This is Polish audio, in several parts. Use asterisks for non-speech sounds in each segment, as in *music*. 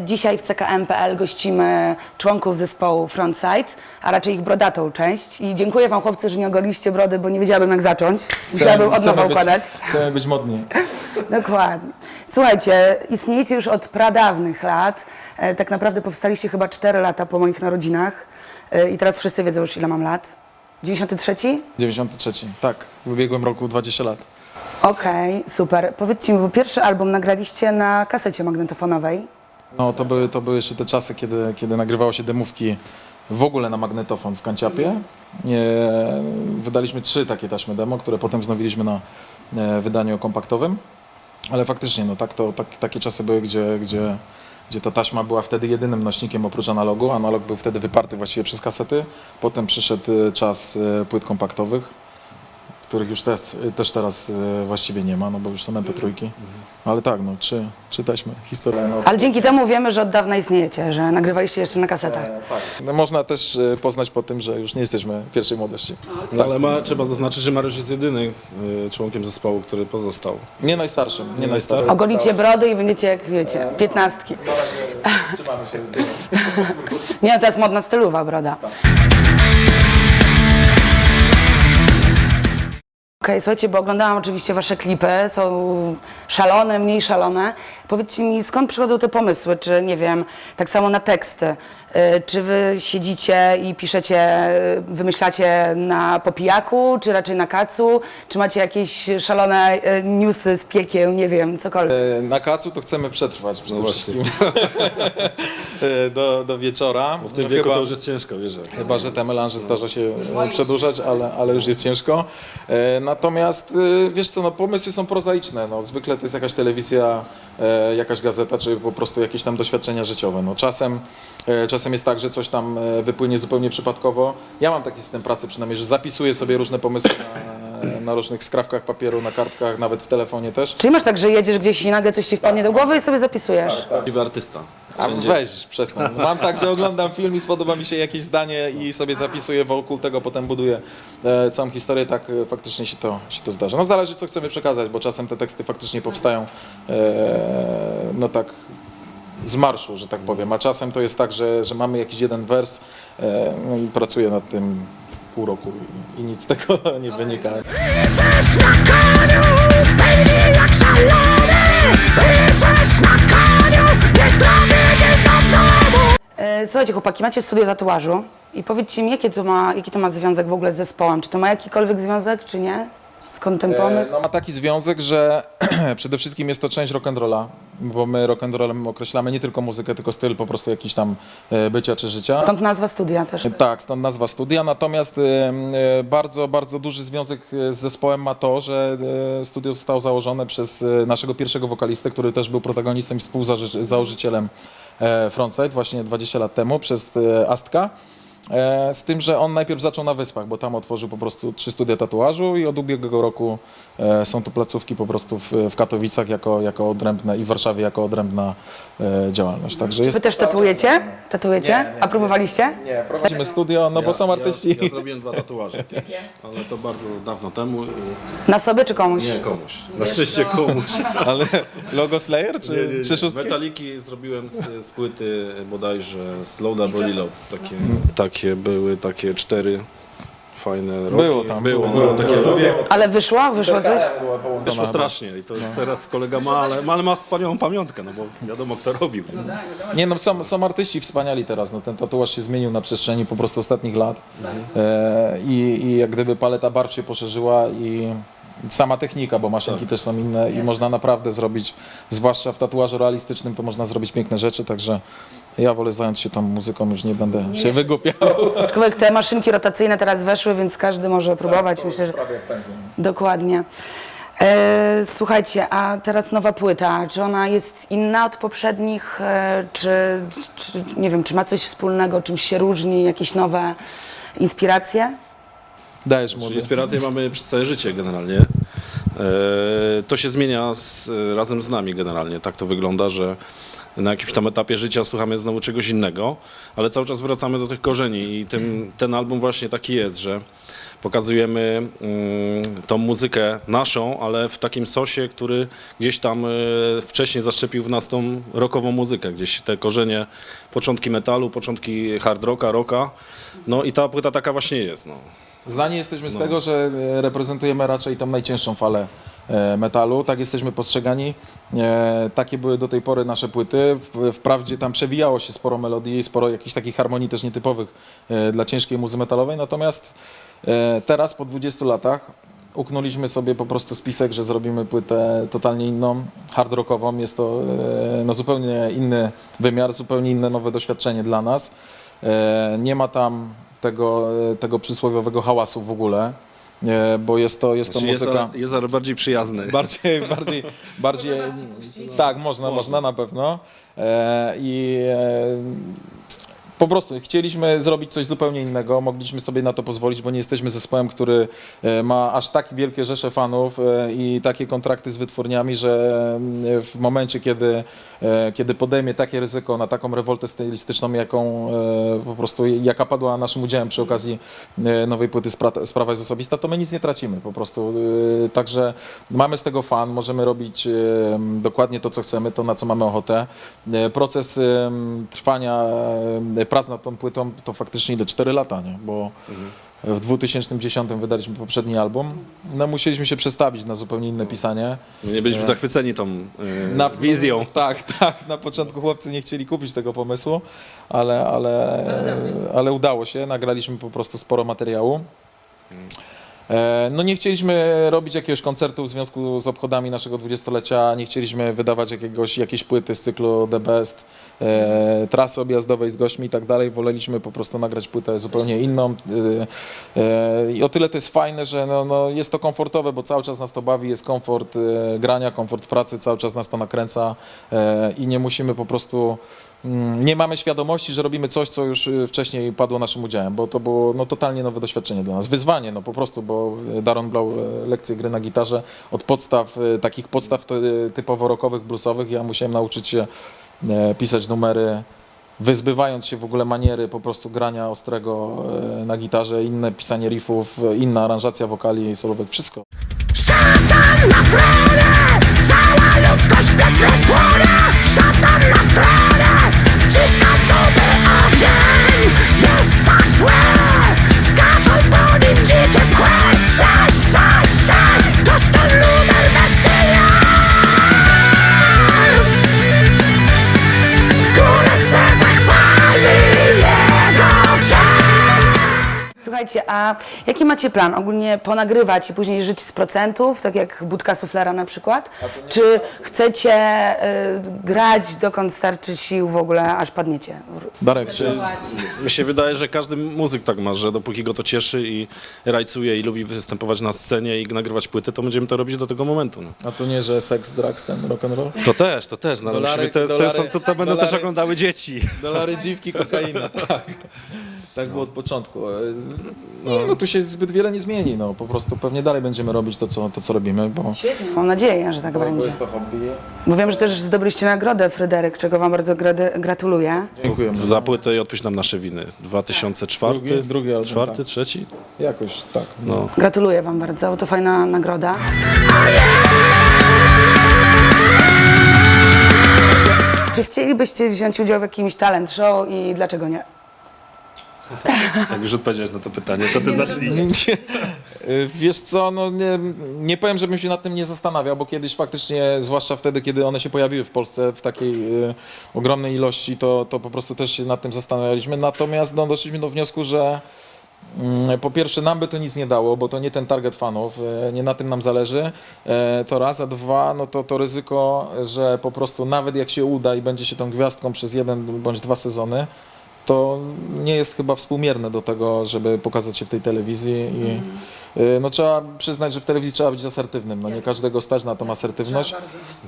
Dzisiaj w CKM.pl gościmy członków zespołu Frontside, a raczej ich brodatą część. I dziękuję Wam chłopcy, że nie ogoliście brody, bo nie wiedziałabym jak zacząć. Musiałabym od nowa być, układać. chcemy być modni. *laughs* Dokładnie. Słuchajcie, istniejecie już od pradawnych lat. E, Tak naprawdę powstaliście chyba 4 lata po moich narodzinach. E, I teraz wszyscy wiedzą już ile mam lat. 93? 93. Tak, w ubiegłym roku 20 lat. Okej, super. Powiedzcie mi, bo pierwszy album nagraliście na kasecie magnetofonowej. No to były, to były jeszcze te czasy, kiedy, kiedy nagrywało się demówki w ogóle na magnetofon w kanciapie. Wydaliśmy trzy takie taśmy demo, które potem wznowiliśmy na e, wydaniu kompaktowym. Ale faktycznie, no tak to, tak, takie czasy były, gdzie, gdzie, gdzie ta taśma była wtedy jedynym nośnikiem oprócz analogu. Analog był wtedy wyparty właściwie przez kasety. Potem przyszedł e, czas e, płyt kompaktowych, których już też, też teraz e, właściwie nie ma, no bo już są MP3. Ale tak, no trzy, trzy taśmy, historia. No, Ale dzięki temu wiemy, że od dawna istniejecie, że nagrywaliście jeszcze na kasetach. no, można też e, poznać po tym, że już nie jesteśmy pierwszej młodości. No, ale ma, trzeba zaznaczyć, że Mariusz jest jedyny y, członkiem zespołu, który pozostał. Nie najstarszym, nie najstarszym. Ogolicie brody i będziecie jak wiecie, piętnastki. Nie, to jest modna stylowa broda. Słuchajcie, bo oglądałam oczywiście wasze klipy, są szalone, mniej szalone. Powiedzcie mi, skąd przychodzą te pomysły, czy nie wiem, tak samo na teksty. Y, Czy wy siedzicie i piszecie, y, wymyślacie na popijaku, czy raczej na kacu? Czy macie jakieś szalone y, newsy z piekieł, nie wiem, cokolwiek? E, Na kacu to chcemy przetrwać przede właśnie. wszystkim *laughs* do, do wieczora. W tym No wieku chyba, to już jest ciężko, wiesz. Chyba, że te melanże zdarza się e, przedłużać, ale, ale już jest ciężko. E, Natomiast e, wiesz co, no, pomysły są prozaiczne. No, zwykle to jest jakaś telewizja, e, jakaś gazeta, czy po prostu jakieś tam doświadczenia życiowe. No, czasem, e, czasem jest tak, że coś tam e, wypłynie zupełnie przypadkowo. Ja mam taki system pracy przynajmniej, że zapisuję sobie różne pomysły na, na różnych skrawkach papieru, na kartkach, nawet w telefonie też. Czyli masz tak, że jedziesz gdzieś i nagle coś ci wpadnie do głowy i sobie zapisujesz? Prawdziwy artysta. A weź, przestań. Mam tak, że oglądam film i spodoba mi się jakieś zdanie i sobie zapisuję wokół tego, potem buduję e, całą historię, tak e, faktycznie się to, się to zdarza. No zależy, co chcemy przekazać, bo czasem te teksty faktycznie powstają e, no tak z marszu, że tak powiem, a czasem to jest tak, że, że mamy jakiś jeden wers e, no i pracuję nad tym pół roku i, i nic z tego *laughs* nie wynika. Coś na koniu, pędzi jak szalony Coś na koniu, nie dowiedziesz do domu E, Słuchajcie, chłopaki, macie studio tatuażu i powiedzcie mi, jaki to, ma, jaki to ma związek w ogóle z zespołem? Czy to ma jakikolwiek związek, czy nie? Skąd ten pomysł? E, No ma taki związek, że *clears throat* przede wszystkim jest to część rock'n'rolla, bo my rock'n'rollem określamy nie tylko muzykę, tylko styl po prostu jakiś tam e, bycia czy życia. Stąd nazwa studia też. Tak, stąd nazwa studia, natomiast e, e, bardzo, bardzo duży związek e, z zespołem ma to, że e, studio zostało założone przez e, naszego pierwszego wokalistę, który też był protagonistą i współzałożycielem e, Frontside właśnie 20 lat temu przez e, Astka. E, Z tym, że on najpierw zaczął na Wyspach, bo tam otworzył po prostu trzy studia tatuażu i od ubiegłego roku e, są to placówki po prostu w, Katowicach jako, jako odrębne i w Warszawie jako odrębna e, działalność. Także jest Wy też tatuujecie? Tatuujecie? A próbowaliście? nie, prowadzimy studio, no bo są artyści. Ja, ja zrobiłem dwa tatuaże *laughs* kiedyś, ale to bardzo dawno temu i Na sobie czy komuś? nie komuś. Na szczęście komuś. *laughs* Ale logo Slayer czy trzy szóstki? Metaliki zrobiłem z, z płyty bodajże Slow Double Reload. Takie, takie były, takie cztery fajne roki. Było tam, było, było, było, takie Ale wyszło? Wyszło coś? Wyszło strasznie i to jest teraz kolega ma, ale, ale ma wspaniałą pamiątkę, no bo wiadomo kto robił. Nie no, są, są artyści wspaniali teraz, no ten tatuaż się zmienił na przestrzeni po prostu ostatnich lat. E, i, i jak gdyby paleta barw się poszerzyła i sama technika, bo maszynki też są inne i można naprawdę zrobić, zwłaszcza w tatuażu realistycznym, to można zrobić piękne rzeczy, także ja wolę zająć się tą muzyką, już nie będę się wygłupiał. Aczkolwiek te maszynki rotacyjne teraz weszły, więc każdy może próbować. Myślę, że... Dokładnie. E, słuchajcie, a teraz nowa płyta. Czy ona jest inna od poprzednich? E, czy, czy, nie wiem, czy ma coś wspólnego, czymś się różni, jakieś nowe inspiracje? Dajesz Czyli młody. inspirację mamy przez całe życie generalnie. E, to się zmienia z, razem z nami generalnie. Tak to wygląda, że na jakimś tam etapie życia słuchamy znowu czegoś innego, ale cały czas wracamy do tych korzeni i tym, ten album właśnie taki jest, że pokazujemy mm, tą muzykę naszą, ale w takim sosie, który gdzieś tam y, wcześniej zaszczepił w nas tą rockową muzykę, gdzieś te korzenie, początki metalu, początki hard rocka, rocka, no i ta płyta taka właśnie jest, no. Znani jesteśmy z tego, że e, reprezentujemy raczej tą najcięższą falę e, metalu, tak jesteśmy postrzegani. E, Takie były do tej pory nasze płyty. Wprawdzie tam przewijało się sporo melodii sporo jakichś takich harmonii też nietypowych e, dla ciężkiej muzy metalowej, natomiast e, teraz po 20 latach uknęliśmy sobie po prostu spisek, że zrobimy płytę totalnie inną, hard rockową. Jest to e, no, zupełnie inny wymiar, zupełnie inne nowe doświadczenie dla nas. E, Nie ma tam tego, e, tego przysłowiowego hałasu w ogóle, e, bo jest to, jest to Znaczy jest, muzyka... jest ale bardziej przyjazny. *laughs* Bardziej, bardziej, bardziej. Tak, można, można na pewno. E, I e, po prostu chcieliśmy zrobić coś zupełnie innego, mogliśmy sobie na to pozwolić, bo nie jesteśmy zespołem, który e, ma aż tak wielkie rzesze fanów e, i takie kontrakty z wytwórniami, że e, w momencie, kiedy, e, kiedy podejmie takie ryzyko na taką rewoltę stylistyczną, jaką po prostu, jaka padła naszym udziałem przy okazji nowej płyty Spra- Sprawa jest osobista, to my nic nie tracimy po prostu. Także mamy z tego fan, możemy robić dokładnie to, co chcemy, to na co mamy ochotę. Proces trwania prac nad tą płytą to faktycznie ile? 4 lata, nie? Bo w 2010 wydaliśmy poprzedni album. No musieliśmy się przestawić na zupełnie inne pisanie. Nie byliśmy zachwyceni tą y, Na, wizją. *laughs* Tak, tak. Na początku chłopcy nie chcieli kupić tego pomysłu, ale, ale, ale udało się. Nagraliśmy po prostu sporo materiału. E, No nie chcieliśmy robić jakiegoś koncertu w związku z obchodami naszego dwudziestolecia, nie chcieliśmy wydawać jakiegoś, jakiejś płyty z cyklu The Best, e, trasy objazdowej z gośćmi i tak dalej. Woleliśmy po prostu nagrać płytę zupełnie inną. E, e, I o tyle to jest fajne, że no, no jest to komfortowe, bo cały czas nas to bawi, jest komfort e, grania, komfort pracy, cały czas nas to nakręca e, i nie musimy po prostu mm, nie mamy świadomości, że robimy coś, co już y, wcześniej padło naszym udziałem, bo to było no, totalnie nowe doświadczenie dla nas. Wyzwanie, no po prostu, bo Daron brał e, lekcje gry na gitarze od podstaw, e, takich podstaw e, typowo rockowych, bluesowych. Ja musiałem nauczyć się e, pisać numery, wyzbywając się w ogóle maniery po prostu grania ostrego e, na gitarze, inne pisanie riffów, e, inna aranżacja wokali, solówek, wszystko. Szatan na tronie, cała ludzkość piekle Szatan na tronie, Słuchajcie, a jaki macie plan? Ogólnie ponagrywać i później żyć z procentów, tak jak Budka Suflera na przykład? Czy chcecie y, grać dokąd starczy sił w ogóle, aż padniecie? Darek, czy Mi się wydaje, że każdy muzyk tak ma, że dopóki go to cieszy i rajcuje i lubi występować na scenie i nagrywać płyty, to będziemy to robić do tego momentu. No. a to nie, że seks, drugs, ten rock and roll? To też, to też. No, Dolary- musimy, te, te, dolary- są, to, to będą też dolary- oglądały dzieci. Dolary, dziwki, kokaina, *laughs* tak. Tak było od początku. E, Nie, no tu się zbyt wiele nie zmieni, no po prostu pewnie dalej będziemy robić to, co, to, co robimy, bo, Mam nadzieję, że tak bo będzie. jest to hobby. Bo wiem, że też zdobyliście nagrodę, Fryderyk, czego wam bardzo gratuluję. Dziękuję. Za płytę i odpuść nam nasze winy. 2004? Drugi- drugi album, Czwarty, tak. trzeci? Jakoś tak. No. Gratuluję wam bardzo, bo to fajna nagroda. Czy chcielibyście wziąć udział w jakimś talent show i dlaczego nie? *laughs* Jak już odpowiedziałeś na to pytanie, to ty zacznij. Nie, y, Wiesz co, no nie, nie powiem, żebym się nad tym nie zastanawiał, bo kiedyś faktycznie, zwłaszcza wtedy, kiedy one się pojawiły w Polsce w takiej y, ogromnej ilości, to, to po prostu też się nad tym zastanawialiśmy. Natomiast no, doszliśmy do wniosku, że mm, po pierwsze nam by to nic nie dało, bo to nie ten target fanów, y, nie na tym nam zależy, e, to raz, a dwa, no to to ryzyko, że po prostu nawet jak się uda i będzie się tą gwiazdką przez jeden bądź dwa sezony, to nie jest chyba współmierne do tego, żeby pokazać się w tej telewizji i, y, no trzeba przyznać, że w telewizji trzeba być asertywnym. No nie każdego stać na tą asertywność,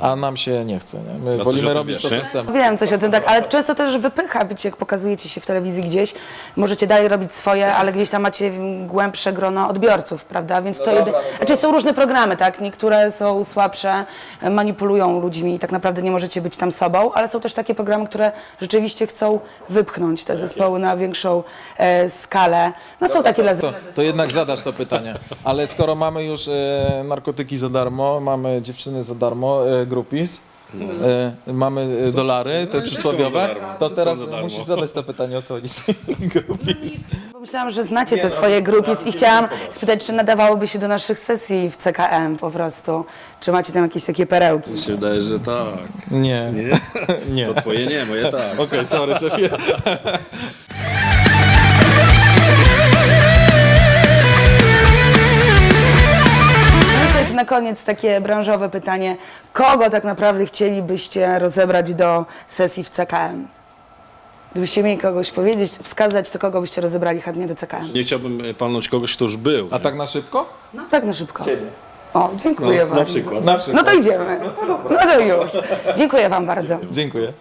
a nam się nie chce. Nie? My coś wolimy tym robić to, wiesz, co nie? chcemy. Wiem coś o tym, tak, ale często też wypycha, wiecie, jak pokazujecie się w telewizji gdzieś, możecie dalej robić swoje, ale gdzieś tam macie głębsze grono odbiorców, prawda, więc to jedy... Znaczy są różne programy, tak, niektóre są słabsze, manipulują ludźmi i tak naprawdę nie możecie być tam sobą, ale są też takie programy, które rzeczywiście chcą wypchnąć te zespoły na większą e, skalę. No są takie dla To, to jednak zadasz to pytanie. *laughs* Ale skoro mamy już e, narkotyki za darmo, mamy dziewczyny za darmo, e, grupis, e, mamy e, dolary, te przysłowiowe, darmo. to Wszystko teraz za darmo. musisz zadać to pytanie, o co chodzi z tymi grupis. Myślałam, że znacie te swoje grupy i chciałam spytać, czy nadawałoby się do naszych sesji w CKM po prostu. Czy macie tam jakieś takie perełki? Mi się wydaje, że tak. Nie, Nie? *laughs* nie. To twoje nie, moje tak. Okej, sorry szefie. *laughs* koniec takie branżowe pytanie. Kogo tak naprawdę chcielibyście rozebrać do sesji w CKM? Gdybyście mieli kogoś powiedzieć, wskazać, to kogo byście rozebrali chętnie do CKM? Nie chciałbym e, palnąć kogoś, kto już był. A tak na szybko? No tak na szybko. O, dziękuję No, bardzo. na przykład. Na No przykład. to idziemy. No to już. Dziękuję wam bardzo. Dziękuję.